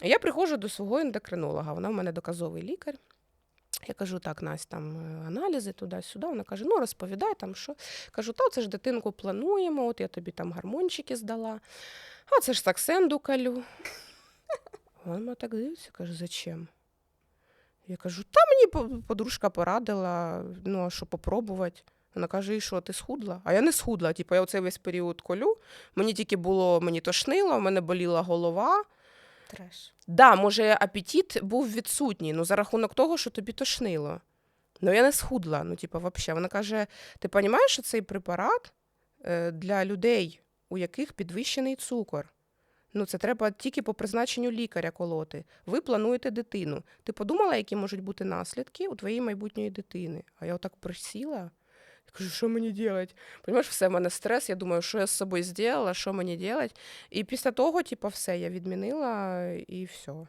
Я приходжу до свого ендокринолога, вона в мене доказовий лікар. Я кажу, так, Настя, там е, аналізи туди-сюди. Вона каже: ну розповідай там, що. Кажу, та це ж дитинку плануємо, от я тобі там гормончики здала, а це ж саксенду калю. Вона так дивиться, каже, зачем? Я кажу, та мені подружка порадила, ну, а що попробувати. Вона каже, і що, ти схудла? А я не схудла. Типу, я оцей весь період колю. Мені тільки було, мені тошнило, в мене боліла голова. Треш. Да, може, апетит був відсутній, ну за рахунок того, що тобі тошнило. Ну, я не схудла. Ну, типу, взагалі. Вона каже: ти розумієш, що цей препарат е, для людей, у яких підвищений цукор. Ну, це треба тільки по призначенню лікаря колоти. Ви плануєте дитину. Ти подумала, які можуть бути наслідки у твоєї майбутньої дитини? А я отак присіла. Я кажу, що мені робити? Понимаєш, все, в мене стрес. Я думаю, що я з собою зробила, що мені робити. І після того, типу, все, я відмінила і все.